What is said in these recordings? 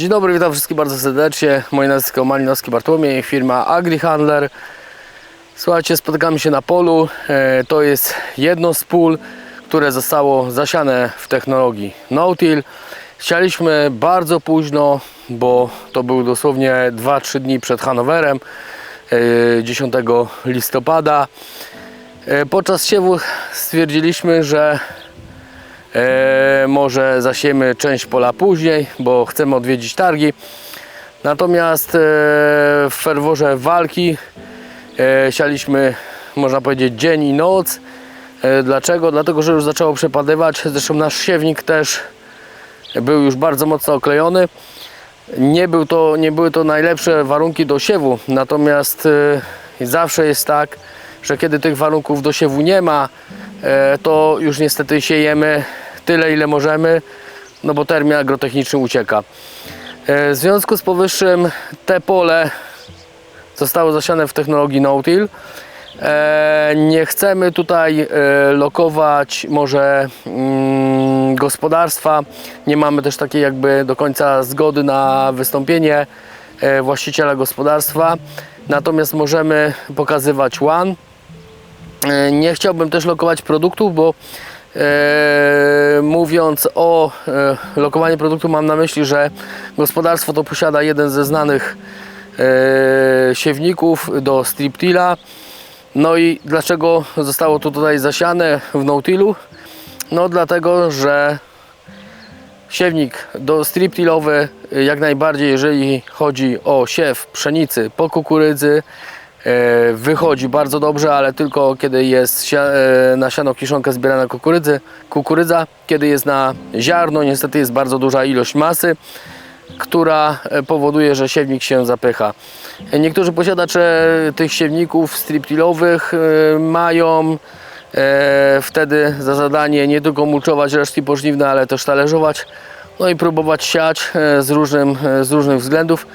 Dzień dobry, witam wszystkich bardzo serdecznie. Moje nazwisko Malinowski Bartłomiej, firma AgriHandler. Słuchajcie, spotykamy się na polu. E, To jest jedno z pól, które zostało zasiane w technologii no-till. Chcieliśmy bardzo późno, bo to był dosłownie 2-3 dni przed Hanowerem, e, 10 listopada. E, Podczas siewu stwierdziliśmy, że E, może zasiemy część pola później, bo chcemy odwiedzić targi. Natomiast e, w ferworze walki e, sialiśmy, można powiedzieć, dzień i noc. E, dlaczego? Dlatego, że już zaczęło przepadywać. Zresztą nasz siewnik też był już bardzo mocno oklejony. Nie, był to, nie były to najlepsze warunki do siewu, natomiast e, zawsze jest tak, że kiedy tych warunków do siewu nie ma, to już niestety siejemy tyle, ile możemy, no bo termin agrotechniczny ucieka. E, W związku z powyższym te pole zostało zasiane w technologii no-till. E, Nie chcemy tutaj e, lokować może mm, gospodarstwa. Nie mamy też takiej jakby do końca zgody na wystąpienie e, właściciela gospodarstwa. Natomiast możemy pokazywać łan. E, Nie chciałbym też lokować produktów, bo e, mówiąc o e, lokowaniu produktu mam na myśli, że gospodarstwo to posiada jeden ze znanych siewników do striptila. No i dlaczego zostało to tutaj zasiane w no-tillu? No dlatego, że siewnik do striptilowy jak najbardziej, jeżeli chodzi o siew pszenicy po kukurydzy, wychodzi bardzo dobrze, ale tylko kiedy jest e, na siano kiszonka zbierana kukurydzy, kukurydza, kiedy jest na ziarno, niestety jest bardzo duża ilość masy, która e, powoduje, że siewnik się zapycha. E, Niektórzy posiadacze tych siewników striptilowych e, mają e, wtedy za zadanie nie tylko mulczować resztki pożniwne, ale też talerzować, no i próbować siać e, z, różnym, e, z różnych względów.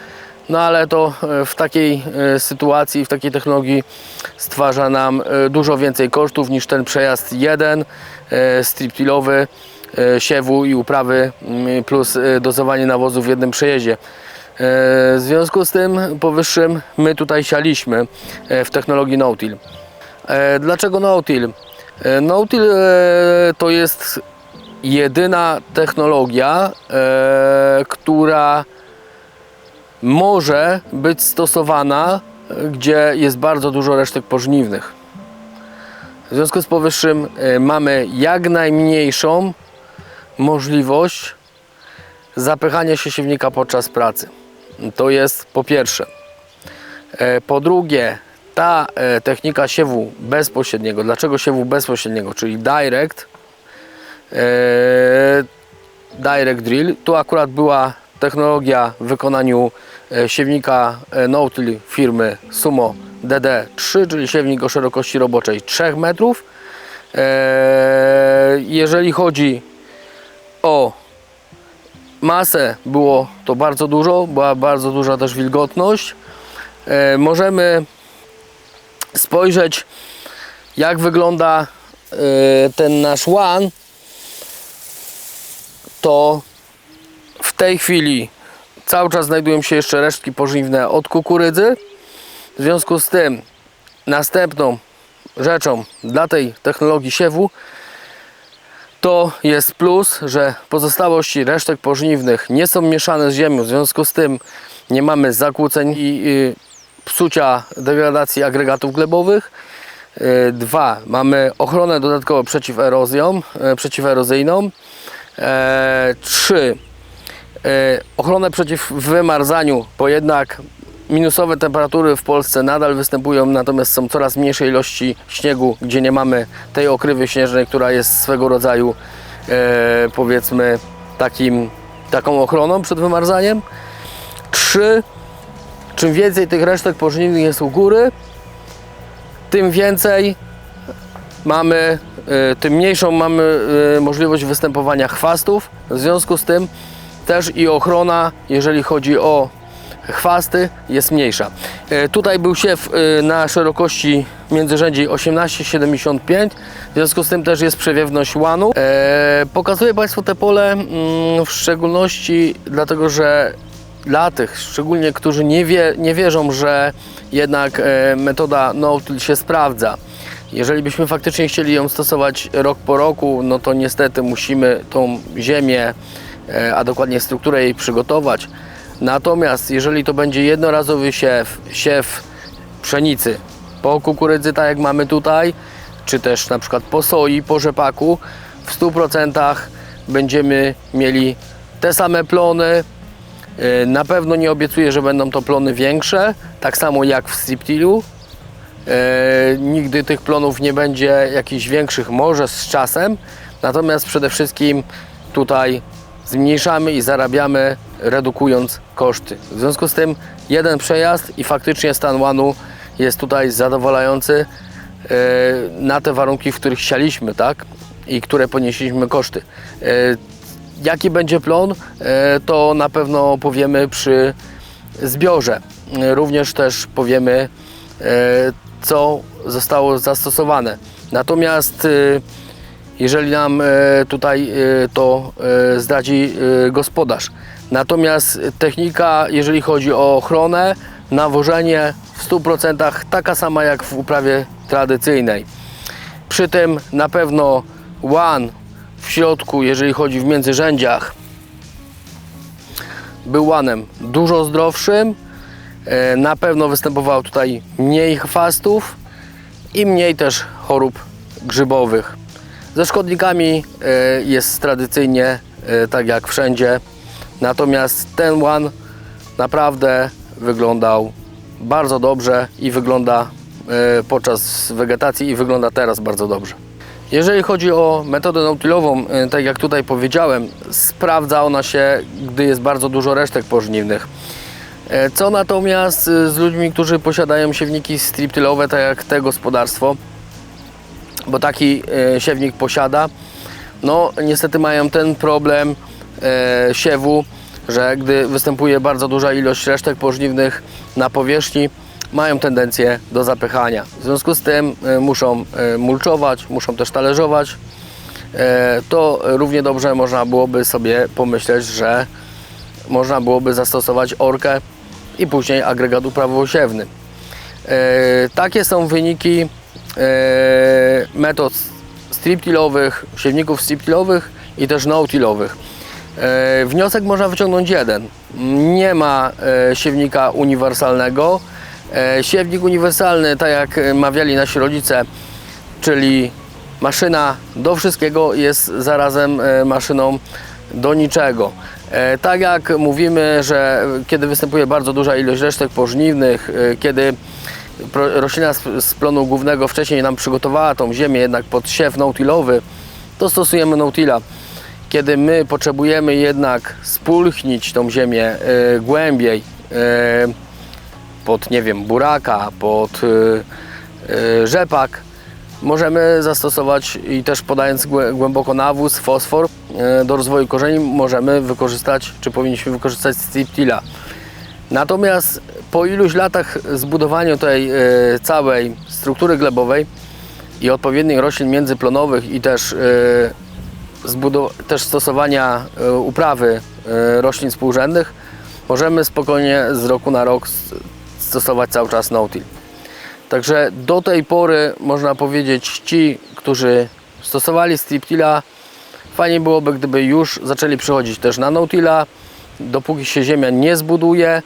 No ale to e, w takiej e, sytuacji, w takiej technologii stwarza nam e, dużo więcej kosztów niż ten przejazd jeden striptilowy siewu i uprawy mm, plus dozowanie nawozu w jednym przejeździe. W związku z tym powyższym my tutaj sialiśmy w technologii. E, Dlaczego No-till e, to jest jedyna technologia, która może być stosowana, gdzie jest bardzo dużo resztek pożniwnych. W związku z powyższym e, mamy jak najmniejszą możliwość zapychania się siewnika podczas pracy. To jest po pierwsze. E, Po drugie, ta e, technika siewu bezpośredniego. Dlaczego siewu bezpośredniego? Czyli direct, direct drill. Tu akurat była technologia w wykonaniu e, siewnika e, no-till firmy Sumo DD3, czyli siewnik o szerokości roboczej 3 metrów. E, Jeżeli chodzi o masę, było to bardzo dużo, była bardzo duża też wilgotność. Możemy spojrzeć jak wygląda ten nasz łan to w tej chwili cały czas znajdują się jeszcze resztki pożniwne od kukurydzy w związku z tym następną rzeczą dla tej technologii siewu to jest plus, że pozostałości resztek pożniwnych nie są mieszane z ziemią, w związku z tym nie mamy zakłóceń i y, psucia, degradacji agregatów glebowych. Y, Dwa, mamy ochronę dodatkowo przeciw erozjom, przeciwerozyjną. E, Trzy, ochronę przeciw wymarzaniu, bo jednak minusowe temperatury w Polsce nadal występują, natomiast są coraz mniejsze ilości śniegu, gdzie nie mamy tej okrywy śnieżnej, która jest swego rodzaju e, powiedzmy takim, taką ochroną przed wymarzaniem. Trzy, czym więcej tych resztek pożniwnych jest u góry, tym więcej mamy, e, tym mniejszą mamy e, możliwość występowania chwastów. W związku z tym też i ochrona, jeżeli chodzi o chwasty, jest mniejsza. E, Tutaj był siew e, na szerokości międzyrzędzi 18-75, w związku z tym też jest przewiewność łanu. E, Pokazuję Państwu te pole mm, w szczególności dlatego, że dla tych, szczególnie którzy nie, wie, nie wierzą, że jednak metoda no-till się sprawdza. Jeżeli byśmy faktycznie chcieli ją stosować rok po roku, no to niestety musimy tą ziemię, a dokładnie strukturę jej przygotować. Natomiast jeżeli to będzie jednorazowy siew, siew pszenicy po kukurydzy, tak jak mamy tutaj, czy też na przykład po soi, po rzepaku, w 100% będziemy mieli te same plony. Yy, Na pewno nie obiecuję, że będą to plony większe, tak samo jak w striptilu. Yy, Nigdy tych plonów nie będzie jakichś większych, może z czasem. Natomiast przede wszystkim tutaj zmniejszamy i zarabiamy, redukując koszty. W związku z tym jeden przejazd i faktycznie stan łanu jest tutaj zadowalający e, na te warunki, w których chcieliśmy, tak? I które ponieśliśmy koszty. E, Jaki będzie plon, e, to na pewno powiemy przy zbiorze. Również też powiemy, co zostało zastosowane. Natomiast e, jeżeli nam e, tutaj e, to e, zdradzi gospodarz. Natomiast technika, jeżeli chodzi o ochronę, nawożenie w 100% taka sama jak w uprawie tradycyjnej. Przy tym na pewno łan w środku, jeżeli chodzi w międzyrzędziach, był łanem dużo zdrowszym. Na pewno występowało tutaj mniej chwastów i mniej też chorób grzybowych. Ze szkodnikami e, jest tradycyjnie e, tak jak wszędzie. Natomiast ten łan naprawdę wyglądał bardzo dobrze i wygląda e, podczas wegetacji i wygląda teraz bardzo dobrze. Jeżeli chodzi o metodę nautilową, tak jak tutaj powiedziałem, sprawdza ona się, gdy jest bardzo dużo resztek pożniwnych. Co natomiast z ludźmi, którzy posiadają siewniki striptylowe, tak jak te gospodarstwo, bo taki e, siewnik posiada, no niestety mają ten problem e, siewu, że gdy występuje bardzo duża ilość resztek pożniwnych na powierzchni, mają tendencję do zapychania. W związku z tym e, muszą mulczować, muszą też talerzować. To równie dobrze można byłoby sobie pomyśleć, że można byłoby zastosować orkę i później agregat uprawowo-siewny. Takie są wyniki metod striptilowych, siewników striptilowych i też no-tilowych. E, wniosek można wyciągnąć jeden. Nie ma e, siewnika uniwersalnego. Siewnik uniwersalny, tak jak mawiali nasi rodzice, czyli maszyna do wszystkiego jest zarazem e, maszyną do niczego. E, Tak jak mówimy, że kiedy występuje bardzo duża ilość resztek pożniwnych, e, kiedy roślina z, plonu głównego wcześniej nam przygotowała tą ziemię jednak pod siew no-tilowy, to stosujemy no-tila. Kiedy my potrzebujemy jednak spulchnić tą ziemię e, głębiej, e, pod, nie wiem, buraka, pod y, y, rzepak, możemy zastosować i też podając głę- głęboko nawóz, fosfor y, do rozwoju korzeni, możemy wykorzystać, czy powinniśmy wykorzystać striptila. Natomiast po iluś latach zbudowania tej y, całej struktury glebowej i odpowiednich roślin międzyplonowych i też, zbudow- też stosowania y, uprawy roślin współrzędnych, możemy spokojnie z roku na rok stosować cały czas no-till. Także do tej pory można powiedzieć ci, którzy stosowali striptila, fajnie byłoby gdyby już zaczęli przychodzić też na no-tilla. Dopóki się ziemia nie zbuduje, e,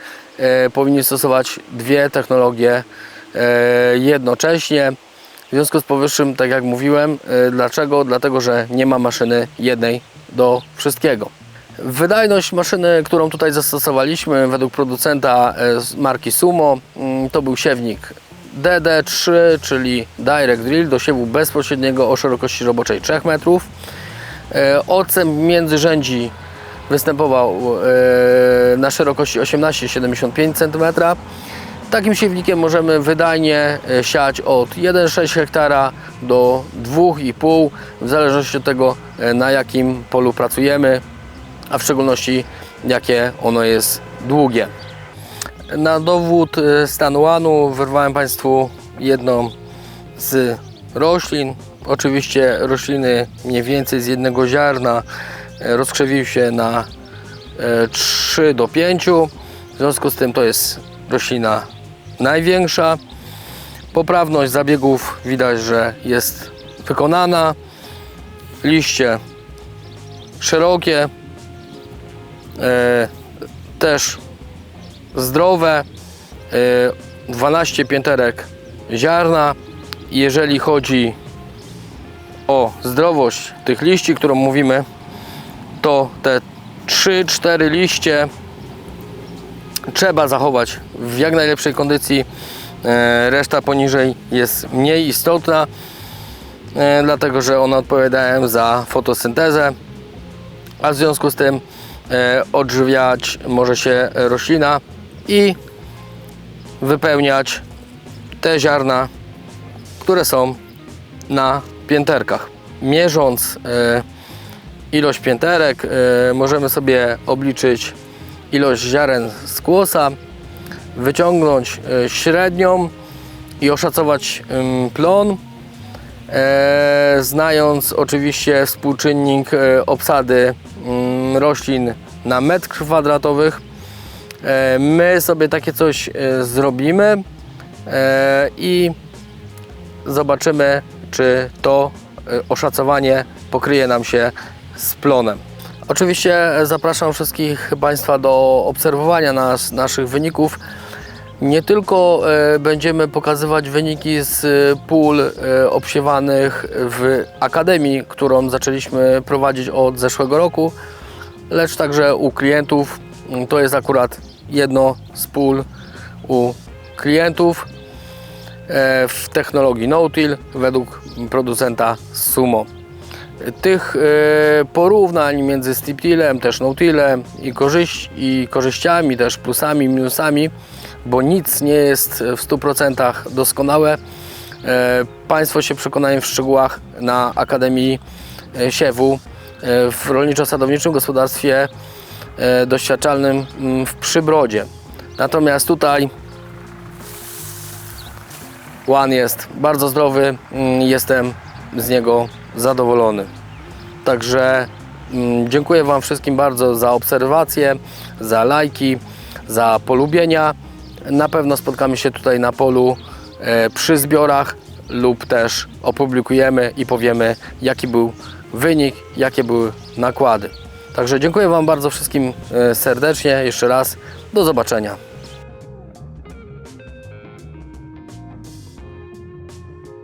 powinni stosować dwie technologie e, jednocześnie. W związku z powyższym, tak jak mówiłem, e, dlaczego? Dlatego, że nie ma maszyny jednej do wszystkiego. Wydajność maszyny, którą tutaj zastosowaliśmy według producenta e, marki Sumo, mm, to był siewnik DD3, czyli Direct Drill do siewu bezpośredniego o szerokości roboczej 3 metrów. E, Odstęp międzyrzędzi występował e, na szerokości 18-75 cm. Takim siewnikiem możemy wydajnie e, siać od 1,6 hektara do 2,5 w zależności od tego e, na jakim polu pracujemy, a w szczególności jakie ono jest długie. Na dowód stanu łanu wyrwałem Państwu jedną z roślin. Oczywiście rośliny mniej więcej z jednego ziarna e, rozkrzewiły się na e, 3 do 5. związku z tym to jest roślina największa. Poprawność zabiegów widać, że jest wykonana. Liście szerokie, e, też zdrowe, e, 12 pięterek ziarna. Jeżeli chodzi o zdrowość tych liści, którą mówimy, to te 3-4 liście trzeba zachować w jak najlepszej kondycji. E, Reszta poniżej jest mniej istotna, e, dlatego że one odpowiadają za fotosyntezę, a w związku z tym e, odżywiać może się roślina i wypełniać te ziarna, które są na pięterkach. Mierząc ilość pięterek, e, możemy sobie obliczyć ilość ziaren z kłosa, wyciągnąć e, średnią i oszacować plon. E, znając oczywiście współczynnik obsady roślin na metr kwadratowych, my sobie takie coś zrobimy i zobaczymy, czy to oszacowanie pokryje nam się z plonem. Oczywiście zapraszam wszystkich Państwa do obserwowania nas, naszych wyników. Nie tylko e, będziemy pokazywać wyniki z e, pól e, obsiewanych w Akademii, którą zaczęliśmy prowadzić od zeszłego roku, lecz także u klientów. To jest akurat jedno z pól u klientów e, w technologii no-till według producenta Sumo. Tych e, porównań między striptillem, też no-tillem i, korzyść, i korzyściami, też plusami, minusami, bo nic nie jest w 100% doskonałe. E, Państwo się przekonają w szczegółach na Akademii e, Siewu w rolniczo-sadowniczym gospodarstwie doświadczalnym mm, w Przybrodzie. Natomiast tutaj Łan jest bardzo zdrowy, mm, jestem z niego zadowolony. Także mm, dziękuję Wam wszystkim bardzo za obserwacje, za lajki, za polubienia. Na pewno spotkamy się tutaj na polu e, przy zbiorach lub też opublikujemy i powiemy jaki był wynik, jakie były nakłady. Także dziękuję Wam bardzo wszystkim e, serdecznie, jeszcze raz, do zobaczenia.